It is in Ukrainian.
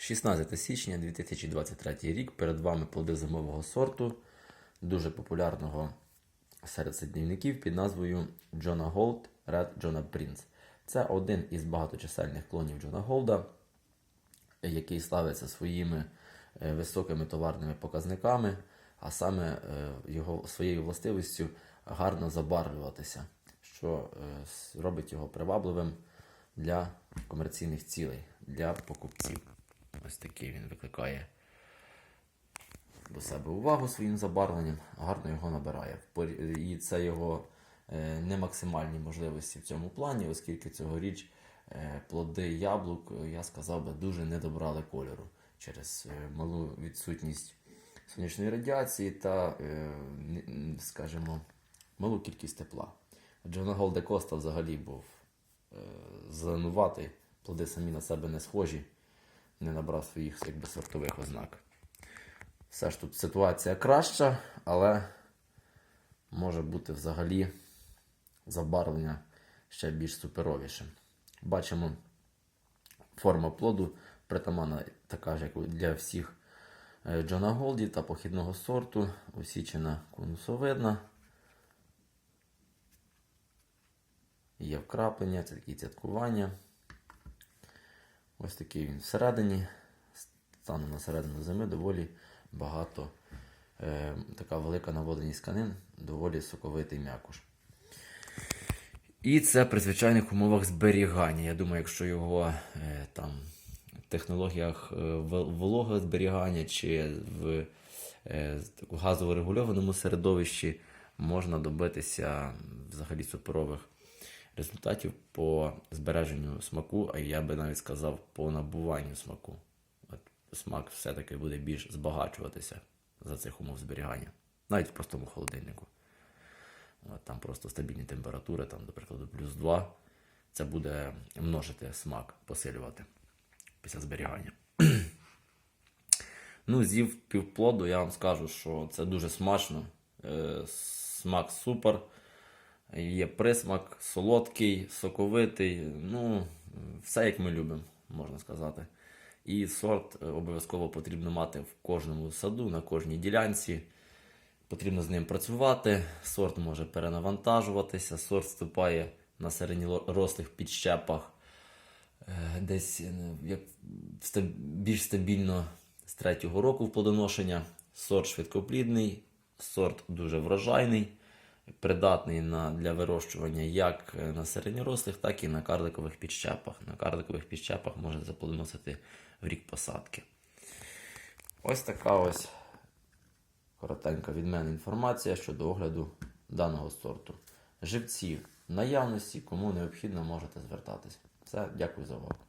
16 січня 2023 рік. Перед вами плоди зимового сорту, дуже популярного серед садівників під назвою Джона Голд Red Джона Prince. Це один із багаточисельних клонів Джона Голда, який славиться своїми е, високими товарними показниками, а саме е, його своєю властивістю гарно забарвлюватися, що е, робить його привабливим для комерційних цілей, для покупців. Ось такий він викликає до себе увагу своїм забарвленням, гарно його набирає. І це його е, не максимальні можливості в цьому плані, оскільки цьогоріч е, плоди яблук, е, я сказав би, дуже не добрали кольору через малу відсутність сонячної радіації та, скажімо, малу кількість тепла. Джона Голде Коста взагалі був зеленуватий, плоди самі на себе не схожі, не набрав своїх якби, сортових ознак. Все ж тут ситуація краща, але може бути взагалі забарвлення ще більш суперовішим. Бачимо, форма плоду притаманна така ж, як для всіх е, Джона Голді та похідного сорту, усічена конусовидна. Є вкраплення, це такі цяткування. Ось такий він всередині. Станом на середину зими доволі багато. Е, така велика наводеність тканин, доволі соковитий м'якуш. І це при звичайних умовах зберігання. Я думаю, якщо його е, там в технологіях е, вол- вологого зберігання чи в е, газово регульованому середовищі можна добитися взагалі суперових результатів по збереженню смаку, а я би навіть сказав по набуванню смаку. От смак все-таки буде більш збагачуватися за цих умов зберігання, навіть в простому холодильнику. От, там просто стабільні температури, там, до прикладу, плюс 2. Це буде множити смак, посилювати після зберігання. ну, з'їв півплоду, я вам скажу, що це дуже смачно. Е, смак супер. Є присмак солодкий, соковитий. Ну, все як ми любимо, можна сказати. І сорт е, обов'язково потрібно мати в кожному саду, на кожній ділянці. Потрібно з ним працювати. Сорт може перенавантажуватися, сорт вступає на середньорослих підщепах. Е, Десь е, як більш стабільно з третього року в плодоношення. Сорт швидкоплідний, сорт дуже врожайний, придатний на, для вирощування як е, на середньорослих, так і на карликових підщепах. На карликових підщепах може заплодоносити в рік посадки. Ось така ось коротенька від мене інформація щодо огляду даного сорту. Живці в наявності, кому необхідно, можете звертатись. Все, дякую за увагу.